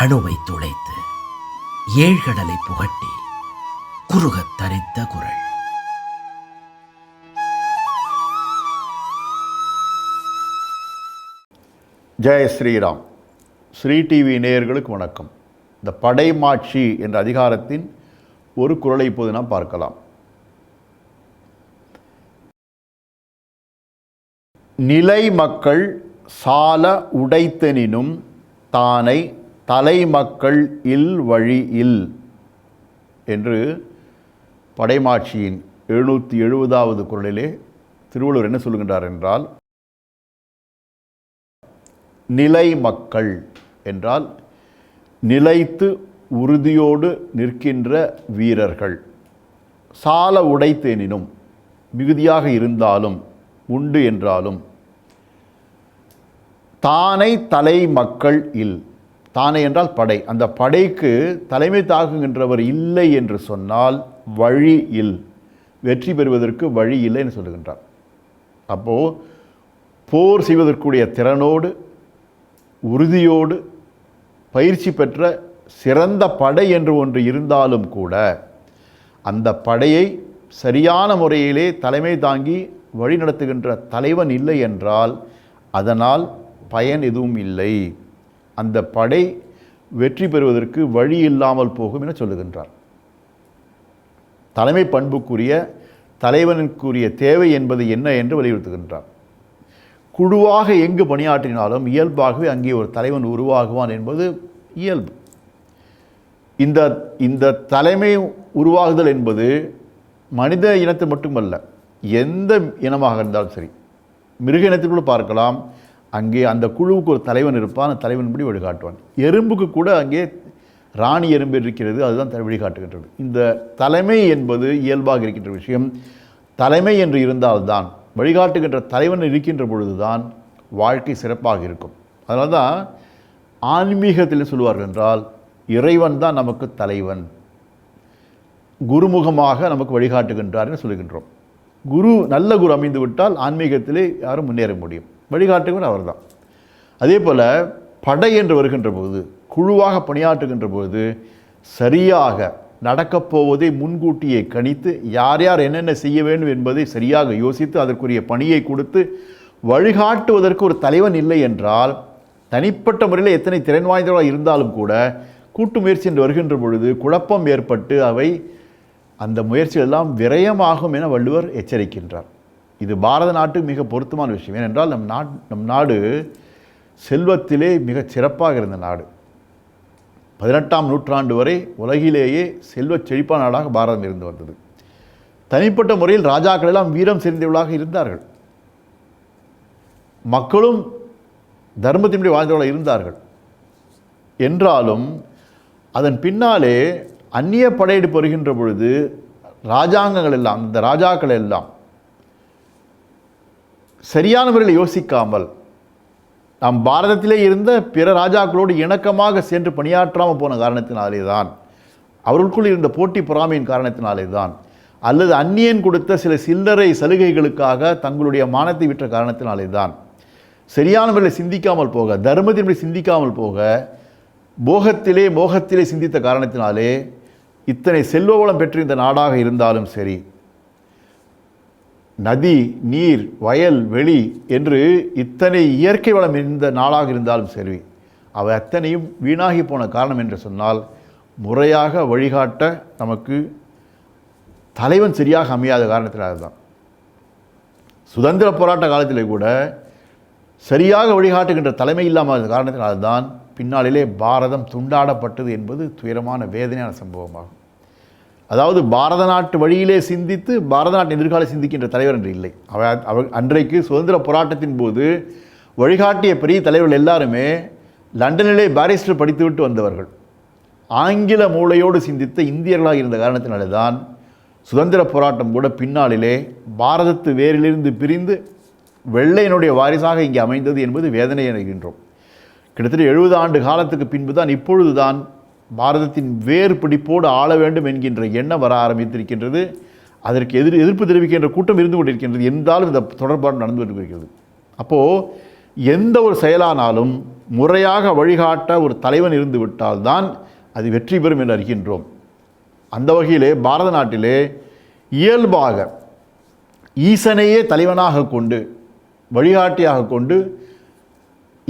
அணுவை துளைத்து ஏழ்கடலை புகட்டி குறுகத் தரித்த குரல். ஜெய ஸ்ரீராம். ஸ்ரீ டிவி நேயர்களுக்கு வணக்கம். இந்த படைமாட்சி என்ற அதிகாரத்தின் ஒரு குரலை இப்போது நாம் பார்க்கலாம். நிலை மக்கள் சால உடைத்தெனினும் தானை தலைமக்கள் இல் வழி இல் என்று படைமாட்சியின் எழுநூற்றி எழுபதாவது குரலிலே திருவள்ளுவர் என்ன சொல்கின்றார் என்றால் நிலை மக்கள் என்றால் நிலைத்து உறுதியோடு நிற்கின்ற வீரர்கள் சால உடைத்தேனினும் மிகுதியாக இருந்தாலும் உண்டு என்றாலும் தானை தலை மக்கள் இல் தானே என்றால் படை. அந்த படைக்கு தலைமை தாக்குகின்றவர் இல்லை என்று சொன்னால் வழி இல். வெற்றி பெறுவதற்கு வழி இல்லை என்று சொல்லுகின்றார். அப்போது போர் செய்வதற்குரிய திறனோடு உறுதியோடு பயிற்சி பெற்ற சிறந்த படை என்று ஒன்று இருந்தாலும் கூட அந்த படையை சரியான முறையிலே தலைமை தாங்கி வழிநடத்துகின்ற தலைவன் இல்லை என்றால் அதனால் பயன் எதுவும் இல்லை. அந்த படை வெற்றி பெறுவதற்கு வழி இல்லாமல் போகும் என சொல்லுகின்றார். தலைமை பண்புக்குரிய தலைவனுக்குரிய தேவை என்பது என்ன என்று வலியுறுத்துகின்றார். குழுவாக எங்கு பணியாற்றினாலும் இயல்பாகவே அங்கே ஒரு தலைவன் உருவாகுவான் என்பது இயல்பு. இந்த இந்த தலைமை உருவாகுதல் என்பது மனித இனத்தை மட்டுமல்ல எந்த இனமாக இருந்தாலும் சரி மிருக இனத்திற்குள்ள பார்க்கலாம் அங்கே அந்த குழுவுக்கு ஒரு தலைவன் இருப்பான் அந்த தலைவன்படி வழிகாட்டுவான். எறும்புக்கு கூட அங்கே ராணி எறும்பு இருக்கிறது அதுதான் வழிகாட்டுகின்றது. இந்த தலைமை என்பது இயல்பாக இருக்கின்ற விஷயம். தலைமை என்று இருந்தால்தான் வழிகாட்டுகின்ற தலைவன் இருக்கின்ற பொழுதுதான் வாழ்க்கை சிறப்பாக இருக்கும். அதனால தான் ஆன்மீகத்தில் சொல்லுவார்கள் என்றால் இறைவன் தான் நமக்கு தலைவன். குருமுகமாக நமக்கு வழிகாட்டுகின்றார் என்று சொல்லுகின்றோம் குரு நல்ல குரு அமைந்து விட்டால் ஆன்மீகத்திலே யாரும் முன்னேற முடியும். வழிகாட்டுகிறவர் அவர்தான். அதே போல் படை என்று வருகின்ற போது குழுவாக பணியாற்றுகின்ற போது சரியாக நடக்கப் போவதை முன்கூட்டியே கணித்து யார் யார் என்னென்ன செய்ய வேண்டும் என்பதை சரியாக யோசித்து அதற்குரிய பணியை கொடுத்து வழிகாட்டுவதற்கு ஒரு தலைவன் இல்லை என்றால் தனிப்பட்ட முறையில் எத்தனை திறன் வாய்ந்தவராக இருந்தாலும் கூட கூட்டு முயற்சி என்று வருகின்ற பொழுது குழப்பம் ஏற்பட்டு அவை அந்த முயற்சிகள் எல்லாம் விரயமாகும் என வள்ளுவர் எச்சரிக்கின்றார். இது பாரத நாட்டுக்கு மிக பொருத்தமான விஷயம். ஏனென்றால் நம் நாட் நம் நாடு செல்வத்திலே மிகச் சிறப்பாக இருந்த நாடு. பதினெட்டாம் நூற்றாண்டு வரை உலகிலேயே செல்வச் செழிப்பான நாடாக பாரதம் இருந்து வந்தது. தனிப்பட்ட முறையில் ராஜாக்கள் எல்லாம் வீரம் செறிந்தவர்களாக இருந்தார்கள். மக்களும் தர்மத்தின்படி வாழ்ந்தவர்களாக இருந்தார்கள். என்றாலும் அதன் பின்னாலே அந்நிய படையெடுப்பு வருகின்ற பொழுது ராஜாங்கங்கள் எல்லாம் இந்த ராஜாக்கள் எல்லாம் சரியான முறையில் யோசிக்காமல் நாம் பாரதத்திலே இருந்த பிற ராஜாக்களோடு இணக்கமாக சென்று பணியாற்றாமல் போன காரணத்தினாலே தான் அவர்களுக்குள் இருந்த போட்டி பொறாமையின் காரணத்தினாலே தான் அல்லது அந்நியன் கொடுத்த சில சில்லறை சலுகைகளுக்காக தங்களுடைய மானத்தை விற்ற காரணத்தினாலே தான் சரியான முறையில் சிந்திக்காமல் போக தர்மத்தின்படி சிந்திக்காமல் போக போகத்திலே மோகத்திலே சிந்தித்த காரணத்தினாலே இத்தனை செல்வ வளம் இந்த நாடாக இருந்தாலும் சரி நதி நீர் வயல் வெளி என்று இத்தனை இயற்கை வளம் இருந்த நாளாக இருந்தாலும் சரி அவை அத்தனையும் வீணாகி போன காரணம் என்று சொன்னால் முறையாக வழிகாட்ட நமக்கு தலைவன் சரியாக அமையாத காரணத்தினால தான். சுதந்திர போராட்ட காலத்தில் கூட சரியாக வழிகாட்டுகின்ற தலைமை இல்லாமல் காரணத்தினால்தான் பின்னாளிலே பாரதம் துண்டாடப்பட்டது என்பது துயரமான வேதனையான சம்பவமாகும். அதாவது பாரத நாட்டு வழியிலே சிந்தித்து பாரத நாட்டு எதிர்கால சிந்திக்கின்ற தலைவர் என்று இல்லை. அவ அவ அன்றைக்கு சுதந்திர போராட்டத்தின் போது வழிகாட்டிய பெரிய தலைவர்கள் எல்லாருமே லண்டனிலே பாரிஸ்டர் படித்துவிட்டு வந்தவர்கள். ஆங்கில மூளையோடு சிந்தித்த இந்தியர்களாக இருந்த காரணத்தினாலே தான் சுதந்திர போராட்டம் கூட பின்னாளிலே பாரதத்து வேரிலிருந்து பிரிந்து வெள்ளையனுடைய வாரிசாக இங்கே அமைந்தது என்பது வேதனை என்கின்றோம். கிட்டத்தட்ட எழுபது ஆண்டு காலத்துக்கு பின்பு தான் இப்பொழுது தான் பாரதத்தின் வேறு பிடிப்போடு ஆள வேண்டும் என்கின்ற எண்ணம் வர ஆரம்பித்திருக்கின்றது. அதற்கு எதிர் எதிர்ப்பு தெரிவிக்கின்ற கூட்டம் இருந்து கொண்டிருக்கின்றது என்றாலும் இந்த தொடர்பாடு நடந்து கொண்டிருக்கிறது அப்போது எந்த ஒரு செயலானாலும் முறையாக வழிகாட்ட ஒரு தலைவன் இருந்து விட்டால்தான் அது வெற்றி பெறும் என்று அறிகின்றோம். அந்த வகையிலே பாரத நாட்டிலே இயல்பாக ஈசனையே தலைவனாக கொண்டு வழிகாட்டியாக கொண்டு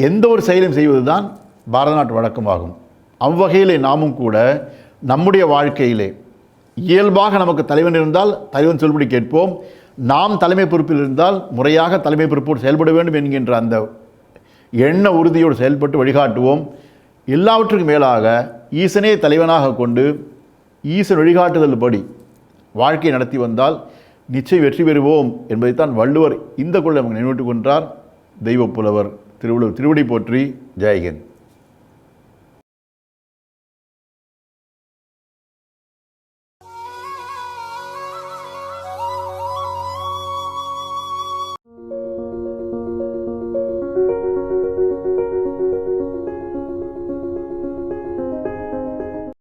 எந்த ஒரு செயலும் செய்வதுதான் பாரத நாட்டு வழக்கமாகும். அவ்வகையிலே நாமும் கூட நம்முடைய வாழ்க்கையிலே இயல்பாக நமக்கு தலைவன் இருந்தால் தலைவன் சொல்படி கேட்போம். நாம் தலைமை பொறுப்பில் இருந்தால் முறையாக தலைமை பொறுப்போடு செயல்பட வேண்டும் என்கின்ற அந்த எண்ண உறுதியோடு செயல்பட்டு வழிகாட்டுவோம். எல்லாவற்றுக்கும் மேலாக ஈசனே தலைவனாக கொண்டு ஈசன் வழிகாட்டுதல் படி வாழ்க்கை நடத்தி வந்தால் நிச்சயம் வெற்றி பெறுவோம் என்பதைத்தான் வள்ளுவர் இந்த கொள்ள நமக்கு நினைவிட்டுக் கொன்றார் தெய்வப் புலவர் திருவள்ளுவர் திருவடி போற்றி. ஜெயஹிந்த்.